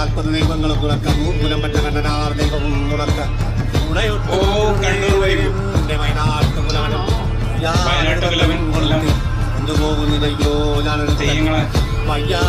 നാൽപ്പത് ദൈവങ്ങളും തുറക്കം മൂക്കുലം പറ്റ കണ്ണനാർ ദൈവവും തുറക്ക എന്തു പോകുന്നില്ലയോ ഞാനൊരു വയ്യാ